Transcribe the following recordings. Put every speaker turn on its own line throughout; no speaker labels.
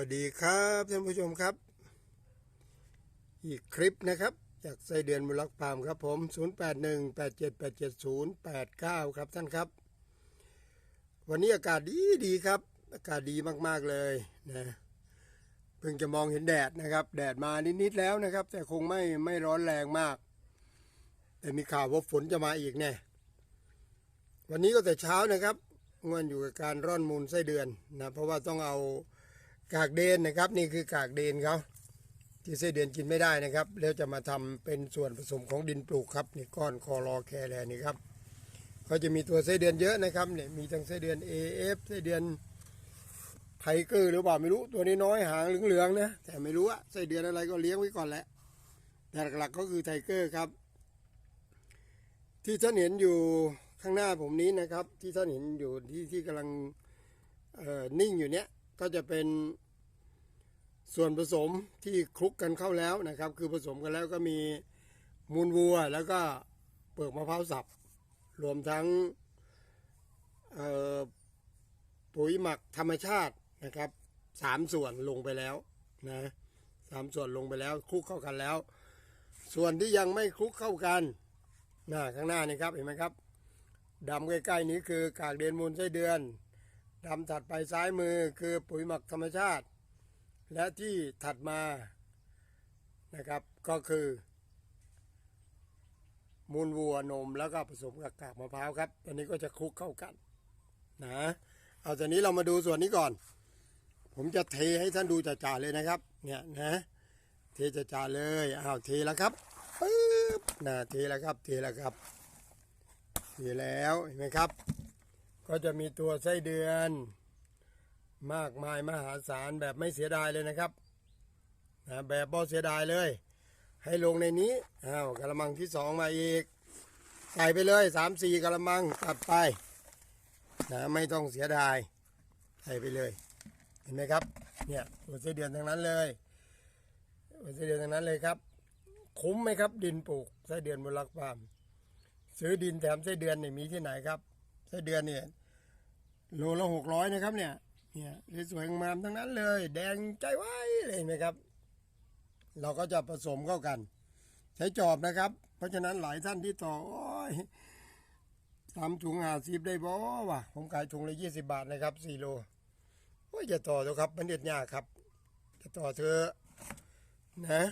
วัสดีครับท่านผู้ชมครับ อีกคลิปนะครับ จากไส้เดือนบุรักปามครับผม 0818787089 ครับท่านครับ วันนี้อากาศดีดีครับ อากาศดีมากๆเลยนะเพิ่งจะมองเห็นแดดนะครับ แดดมานิดๆแล้วนะครับ แต่คงไม่ไม่ร้อนแรงมาก แต่มีข่าวว่าฝนจะมาอีกแน่วันนี้ก็แต่เช้านะครับงวนอยู่กับการร่อนมูลไส้เดือนนะเพราะว่าต้องเอา กากเดนนะครับ นี่คือกากเดนเขาที่ไส้เดือนกินไม่ได้นะครับ แล้วจะมาทำเป็นส่วนผสมของดินปลูกครับนี่ก้อนคอรอแคแลนี่ครับก็จะมีตัวไส้เดือนเยอะนะครับเนี่ยมีทั้งไส้เดือน AF ไส้เดือนไทเกอร์หรือเปล่าไม่รู้ตัวนี้น้อยหางเหลืองๆนะแต่ไม่รู้อะไส้เดือนอะไรก็เลี้ยงไว้ก่อนแหละแต่หลักๆก็คือไทเกอร์ครับ ที่ท่านเห็นอยู่ข้างหน้าผมนี้นะครับ ที่ท่านเห็นอยู่ที่ที่กำลังนิ่งอยู่เนี้ย ก็จะเป็นส่วนผสมที่คลุกกันเข้าแล้วนะครับ คือผสมกันแล้วก็มีมูลวัวแล้วก็เปลือกมะพร้าวสับ รวมทั้งปุ๋ยหมักธรรมชาตินะครับสามส่วนลงไปแล้วนะสามส่วนลงไปแล้วคลุกเข้ากันแล้ว ส่วนที่ยังไม่คลุกเข้ากันหน้าข้างหน้านี่ครับเห็นไหมครับดำใกล้ๆนี้คือกากเดือนมูลไส้เดือน ดำถัดไปซ้ายมือคือปุ๋ยหมักธรรมชาติ และที่ถัดมานะครับก็คือ มูลวัวนมแล้วก็ผสมกับกากมะพร้าวครับตัวนี้ก็จะคลุกเข้ากันนะเอาตอนนี้เรามาดูส่วนนี้ก่อน ผมจะเทให้ท่านดูจ่าๆเลยนะครับ เนี่ยนะเทจ่าๆเลยอ้าวเทแล้วครับปึ๊บนะเทแล้วครับเทแล้วครับเทแล้วเห็นไหมครับ ก็จะมีตัวไส้เดือน มากมายมหาศาลแบบไม่เสียดายเลยนะครับนะแบบบ่เสียดายเลย ให้ลงในนี้อ้าวกระมังที่สองมาอีก ใส่ไปเลยสามสี่กระมังตัดไปนะไม่ต้องเสียดาย ใส่ไปเลย เห็นไหมครับ เนี่ยตัวไส้เดือนทั้งนั้นเลยตัวไส้เดือนทั้งนั้นเลยครับคุ้มไหมครับ ดินปลูกไส้เดือนบนรักฟาร์มซื้อดินแถมไส้เดือนเนี่ยมีที่ไหนครับ ไส้เดือนเนี่ยโลละหกร้อยนะครับเนี่ยเนี่ยสวยงามทั้งนั้นเลย แดงใจไว้เลยไหมครับ เราก็จะผสมเข้ากัน ใช้จอบนะครับ เพราะฉะนั้นหลายท่านที่ต่อยทำถุงหาซีบได้บ่วะผมขายถุงละยี่สิบาทนะครับสี่โลโอ้ยจะต่อเถอะครับมันเด็ดยากครับจะต่อเถอนะ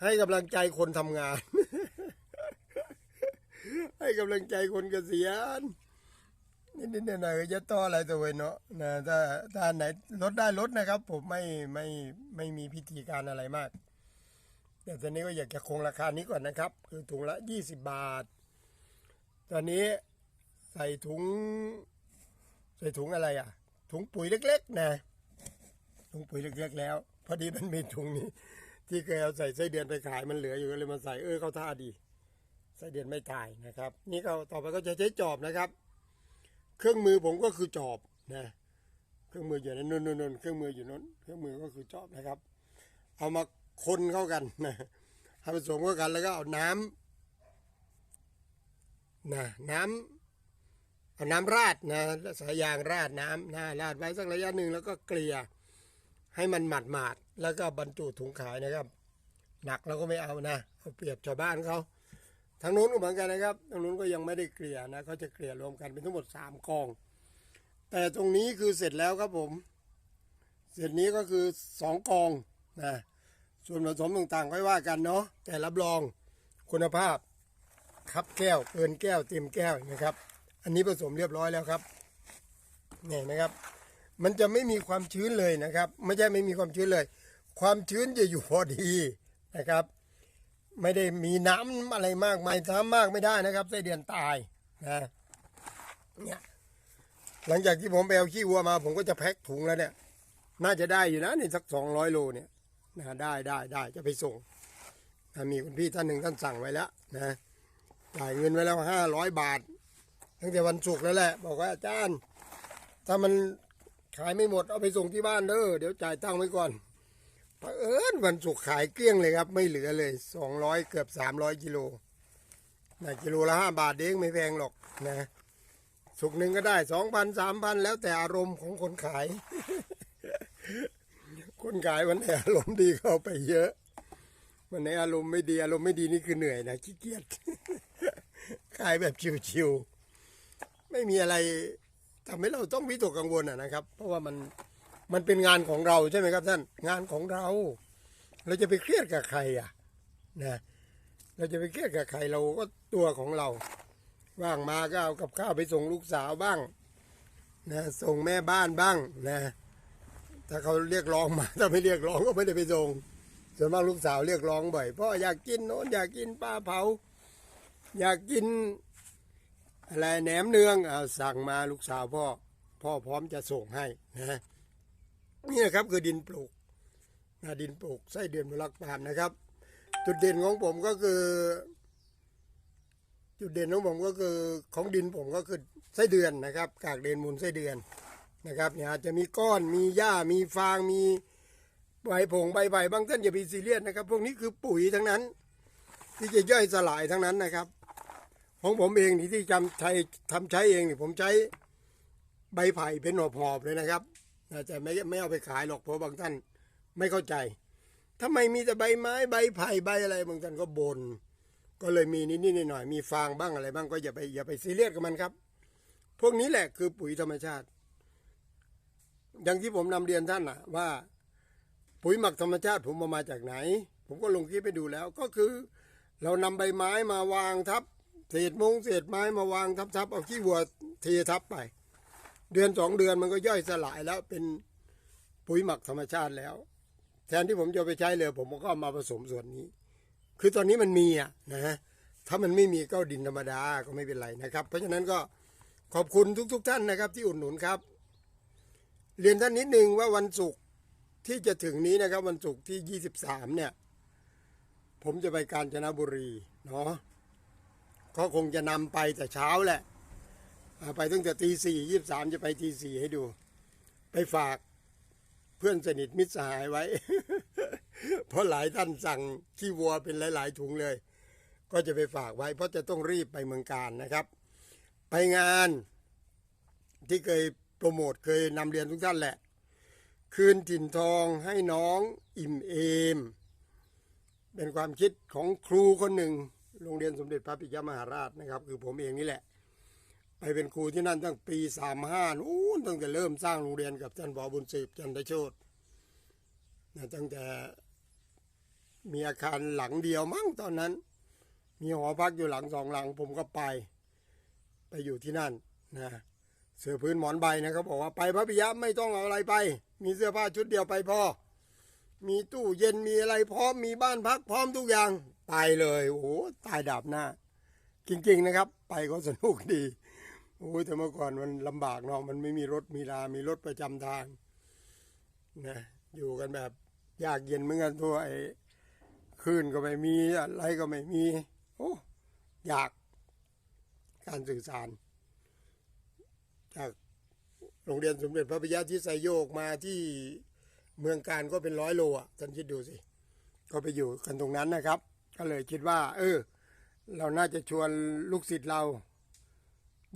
ให้กำลังใจคนทำงาน ให้กำลังใจคนเกษียณนิดๆหน่อยๆจะต่ออะไรตัวเวยเนาะนะถ้าถ้าไหนลดได้ลดนะครับ ผมไม่ไม่ไม่มีพิธีการอะไรมาก แต่ตอนนี้ก็อยากจะคงราคานี้ก่อนนะครับ คือถุงละยี่สิบบาท ตอนนี้ใส่ถุง ใส่ถุงอะไรอะ ถุงปุ๋ยเล็ก ๆ นะ ถุงปุ๋ยเล็กๆแล้ว พอดีมันมีถุงนี้ ที่เคยเอาใส่ไส้เดือนไปขายมันเหลืออยู่ก็เลยมาใส่เออเข้าท่าดี ส้เดือนไม่ตายนะครับ นี่ก็ต่อไปก็จะใช้จอบนะครับ เครื่องมือผมก็คือจอบนะเครื่องมืออยู่นั่นนนนนเครื่องมืออยู่นู้นเครื่องมือก็คือจอบนะครับ เอามาคนเข้ากันนะให้ผสมเข้ากันแล้วก็เอาน้ำนะน้ำเอาน้ำราดนะสายยางราดน้ำนะราดไว้สักระยะหนึ่งแล้วก็เกลี่ยให้มันหมาดหมาดแล้วก็บรรจุถุงขายนะครับ หนักเราก็ไม่เอานะเอาเปรียบชาวบ้านเขา ทางนู้นก็เหมือนกันนะครับทางนู้นก็ยังไม่ได้เกลี่ยนะเขาจะเกลี่ยรวมกันเป็นทั้งหมดสามกอง แต่ตรงนี้คือเสร็จแล้วครับผม เสร็จนี้ก็คือสองกองนะส่วนผสมต่างๆค่อยว่ากันเนาะแต่รับรองคุณภาพครับแก้วเกินแก้วเต็มแก้วนะครับ อันนี้ผสมเรียบร้อยแล้วครับเนี่ยนะครับ มันจะไม่มีความชื้นเลยนะครับ ไม่ใช่ไม่มีความชื้นเลย ความชื้นจะอยู่พอดีนะครับ ไม่ได้มีน้ำอะไรมากมายน้ำมากไม่ได้นะครับไส้เดือนตายนะเนี่ยหลังจากที่ผมไปเอาขี้วัวมา ผมก็จะแพ็คถุงแล้วเนี่ย น่าจะได้อยู่นะนี่สักสองร้อยโลเนี่ยนะได้ได้ได้จะไปส่งนะมีคุณพี่ท่านหนึ่งท่านสั่งไว้แล้วนะจ่ายเงินไว้แล้วห้าร้อยบาท ตั้งแต่วันศุกร์แล้วแหละ บอกว่าอาจารย์ ถ้ามันขายไม่หมดเอาไปส่งที่บ้านเด้อเดี๋ยวจ่ายตังค์ไว้ก่อน เผอิญวันศุกร์ขายเกลี้ยงเลยครับ ไม่เหลือเลยสองร้อยเกือบสามร้อยกิโลนะกิโลละห้าบาทเองไม่แพงหรอกนะสุกร์หนึ่งก็ได้สองพันสามพันแล้วแต่อารมณ์ของคนขาย คนขายวันไหนอารมณ์ดีเข้าไปเยอะวันไหนอารมณ์ไม่ดีอารมณ์ไม่ดีนี่คือเหนื่อยนะขี้เกียจขายแบบชิวๆไม่มีอะไรทำให้เราต้องวิตกกังวลอะนะครับ เพราะว่ามัน มันเป็นงานของเราใช่ไหมครับท่าน งานของเรา เราจะไปเครียดกับใครอะนะเราจะไปเครียดกับใครเราก็ตัวของเราว่างมาก็เอากับข้าวไปส่งลูกสาวบ้างนะส่งแม่บ้านบ้างนะถ้าเขาเรียกร้องมาถ้าไม่เรียกร้องก็ไม่ได้ไปส่งส่วนมากลูกสาวเรียกร้องบ่อยพ่ออยากกินโน้นอยากกินปลาเผา อยากกินอะไรแหนมเนืองเอาสั่งมาลูกสาวพ่อ พ่อพร้อมจะส่งให้นะ นี่นะครับคือดินปลูกนะดินปลูกไส้เดือนมะลักปาล์มนะครับ จุดเด่นของผมก็คือ จุดเด่นของผมก็คือของดินผมก็คือไส้เดือนนะครับ กากเด่นมูลไส้เดือนนะครับเนี่ยอาจจะมีก้อนมีหญ้ามีฟางมีใบผงใบใบบางท่านอย่าไปซีเรียสนะครับ พวกนี้คือปุ๋ยทั้งนั้น ที่จะย่อยสลายทั้งนั้นนะครับ ของผมเองนี่ที่จำใช้ทำใช้เองนี่ผมใช้ใบไผ่เป็นหอบหอบเลยนะครับ แต่ไม่ไม่เอาไปขายหรอกเพราะบางท่านไม่เข้าใจทำไมมีแต่ใบไม้ใบไผ่ใบอะไร บางท่านก็บน่นก็เลยมีนิดๆหน่อยๆมีฟางบ้างอะไรบ้างก็อย่าไปอย่าไปซีเรียสกับมันครับ พวกนี้แหละคือปุ๋ยธรรมชาติ อย่างที่ผมนำเรียนท่านนะว่า ปุ๋ยหมักธรรมชาติผมเอามาจากไหน ผมก็ลงคลิปไปดูแล้วก็คือ เรานำใบไม้มาวางทับเศษมงเศษไม้มาวางทับทับเอาขี้วัวเททับไป เดือนสองเดือนมันก็ย่อยสลายแล้วเป็นปุ๋ยหมักธรรมชาติแล้ว แทนที่ผมจะไปใช้เลย ผมก็มาผสมส่วนนี้ คือตอนนี้มันมีอะนะฮะถ้ามันไม่มีก็ดินธรรมดาก็ไม่เป็นไรนะครับ เพราะฉะนั้นก็ขอบคุณทุกๆท่านนะครับ ที่อุดหนุนครับ เรียนท่านนิดนึงว่าวันศุกร์ที่จะถึงนี้นะครับ วันศุกร์ที่ 23 เนี่ย ผมจะไปกาญจนบุรีเนาะก็คงจะนำไปแต่เช้าแหละ ไปตั้งแต่ตีสี่ยี่สามจะไปตีสี่ให้ดู ไปฝากเพื่อนสนิทมิตรสหายไว้ เพราะหลายท่านสั่งขี้วัวเป็นหลาย ๆ ถุงเลย ก็จะไปฝากไว้ เพราะจะต้องรีบไปเมืองการนะครับ ไปงานที่เคยโปรโมทเคยนำเรียนทุกท่านแหละ คืนถิ่นทองให้น้องอิ่มเอม เป็นความคิดของครูคนหนึ่งโรงเรียนสมเด็จพระปิยมหาราชนะครับ คือผมเองนี่แหละ ไปเป็นครูที่นั่นตั้งปีสามห้านู้นตั้งแต่เริ่มสร้างโรงเรียนกับท่านบอบุญสืบจันทโชตนะตั้งแต่มีอาคารหลังเดียวมั้งตอนนั้น มีหอพักอยู่หลังสองหลัง ผมก็ไป ไปอยู่ที่นั่นนะเสื้อพื้นหมอนใบนะเขาบอกว่าไปพระปิยะไม่ต้องเอาอะไรไป มีเสื้อผ้าชุดเดียวไปพอมีตู้เย็นมีอะไรพร้อมมีบ้านพักพร้อมทุกอย่าง ไปเลยโอ้ตายดับหน้า จริงๆนะครับ ไปก็สนุกดี โอ้ยแต่เมื่อก่อนมันลำบากเนาะมันไม่มีรถมีลามีรถประจำทางนะอยู่กันแบบยากเย็นเหมือนกันทั่วไอ้คลื่นก็ไม่มีอะไรก็ไม่มี โอ้ยากการสื่อสาร จากโรงเรียนสมเด็จพระปิยะที่ไซโยกมาที่เมืองการก็เป็นร้อยโลอะท่านคิดดูสิ ก็ไปอยู่กันตรงนั้นนะครับ ก็เลยคิดว่า เออ เราน่าจะชวนลูกศิษย์เรา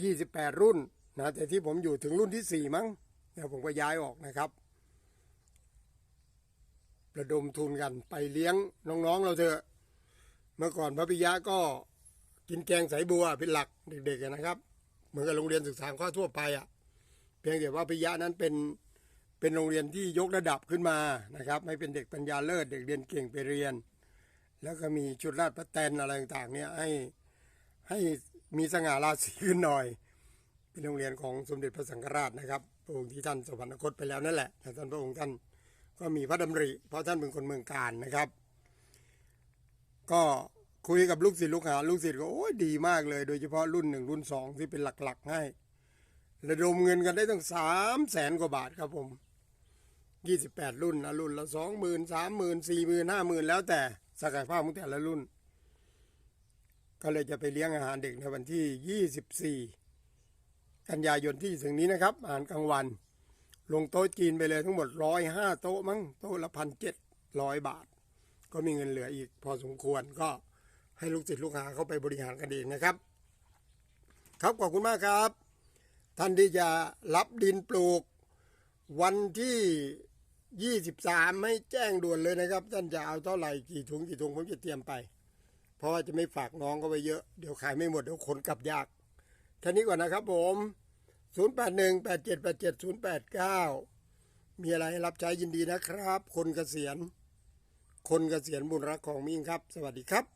28รุ่นนะแต่ที่ผมอยู่ถึงรุ่นที่4มั้งเดี๋ยวผมก็ย้ายออกนะครับ ระดมทุนกันไปเลี้ยงน้องๆเราเถอะ เมื่อก่อนพระปิยะก็กินแกงใสบัวเป็นหลักเด็กๆนะครับ เหมือนกับโรงเรียนศึกษาข้อทั่วไปอะ เพียงแต่ว่าปิยะนั้นเป็นเป็นโรงเรียนที่ยกระดับขึ้นมานะครับ ไม่เป็นเด็กปัญญาเลิศเด็กเรียนเก่งไปเรียน แล้วก็มีชุดราชพระแตนอะไรต่างๆเนี่ยให้ให้ มีสง่าราศีขึ้นหน่อย เป็นโรงเรียนของสมเด็จพระสังฆราชนะครับพระองค์ที่ท่านสวรรคตไปแล้วนั่นแหละแต่ท่านพระองค์ท่านก็มีพระดำริ เพราะท่านเป็นคนเมืองการนะครับ ก็คุยกับลูกศิษย์ลูกหาลูกศิษย์ก็โอ้ยดีมากเลย โดยเฉพาะรุ่นหนึ่งรุ่นสองที่เป็นหลักๆให้ระดมเงินกันได้ตั้งสามแสนกว่าบาทครับผมยี่สิบแปดรุ่นนะรุ่นละสองหมื่นสามหมื่นสี่หมื่นห้าหมื่นแล้วแต่ศักยภาพของแต่ละรุ่น ก็เลยจะไปเลี้ยงอาหารเด็กในวันที่ยี่สิบสี่กันยายนที่ถึงนี้นะครับ อาหารกลางวัน ลงโต๊ะจีนไปเลยทั้งหมดร้อยห้าโต๊ะมั้งโต๊ะละพันเจ็ดร้อยบาท ก็มีเงินเหลืออีก พอสมควรก็ให้ลูกศิษย์ลูกหาเข้าไปบริหารกันเองนะครับ ครับขอบคุณมากครับ ท่านที่จะรับดินปลูกวันที่ยี่สิบสามให้แจ้งด่วนเลยนะครับ ท่านจะเอาเท่าไหร่กี่ถุงกี่ถุงผมจะเตรียมไป เพราะว่าจะไม่ฝากน้องก็ไปเยอะ เดี๋ยวขายไม่หมดเดี๋ยวขนกลับยากท่านี้ก่อนนะครับผมศูนย์แปดหนึ่งแปดเจ็ดแปดเจ็ดศูนย์แปดเก้ามีอะไรรับใช้ยินดีนะครับ คนเกษียณ คนเกษียณบุญรักของมิ่งครับ สวัสดีครับ